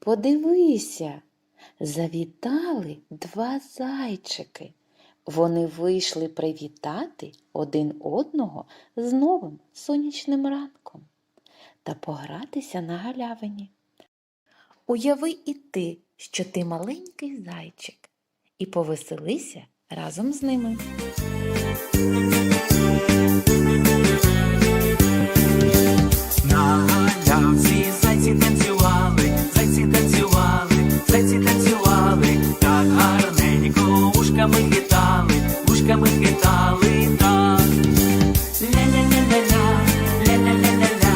подивися. Завітали два зайчики. Вони вийшли привітати один одного з новим сонячним ранком та погратися на галявині. Уяви і ти, що ти маленький зайчик, і повеселися разом з ними. Вушками хитали так. Ля-ля-ля-ля-ля, ля-ля-ля-ля-ля,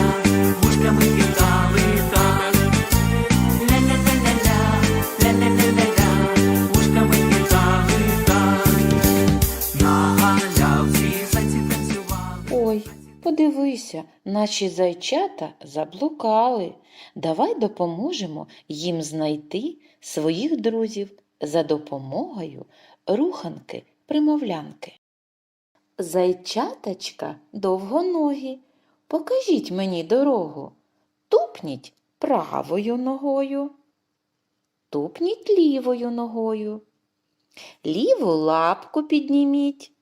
вушками хитали так. Ля-ля-ля-ля-ля. Ой, подивися, наші зайчата заблукали. Давай допоможемо їм знайти своїх друзів за допомогою руханки-примовлянки. Зайчаточка довгоногі, покажіть мені дорогу. Тупніть правою ногою, тупніть лівою ногою. Ліву лапку підніміть,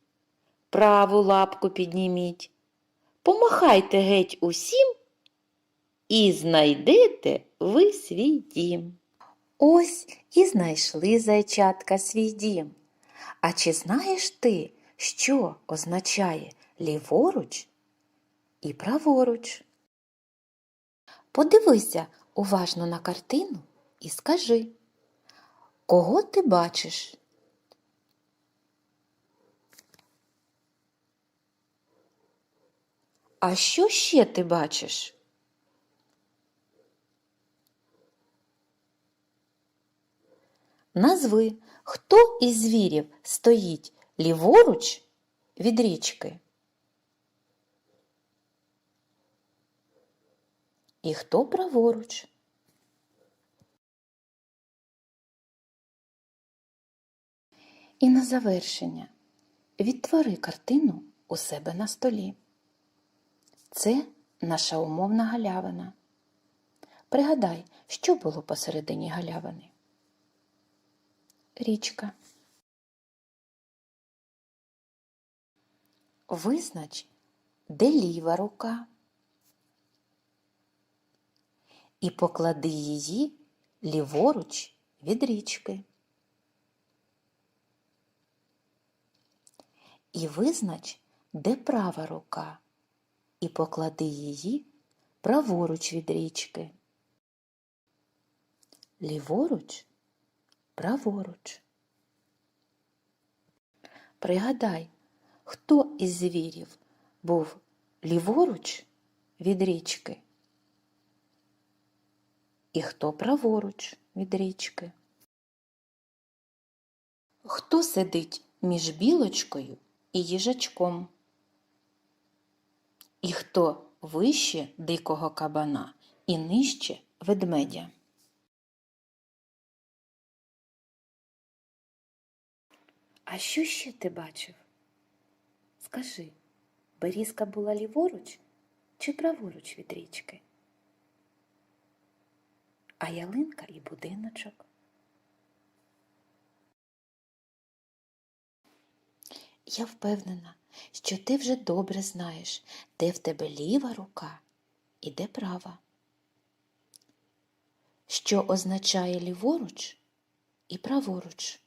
праву лапку підніміть. Помахайте геть усім і знайдете ви свій дім. Ось і знайшли зайчатка свій дім. А чи знаєш ти, що означає ліворуч і праворуч? Подивися уважно на картину і скажи, кого ти бачиш? А що ще ти бачиш? Назви, хто із звірів стоїть ліворуч від річки? І хто праворуч? І на завершення відтвори картину у себе на столі. Це наша умовна галявина. Пригадай, що було посередині галявини. Річка. Визнач, де ліва рука. І поклади її ліворуч від річки. І визнач, де права рука і поклади її праворуч від річки. Ліворуч, праворуч. Пригадай, хто із звірів був ліворуч від річки і хто праворуч від річки. Хто сидить між білочкою і їжачком? І хто вище дикого кабана і нижче ведмедя? А що ще ти бачив? Скажи, берізка була ліворуч чи праворуч від річки? А ялинка і будиночок? Я впевнена, що ти вже добре знаєш, де в тебе ліва рука і де права. Що означає ліворуч і праворуч.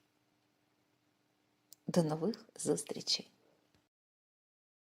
До нових зустрічей!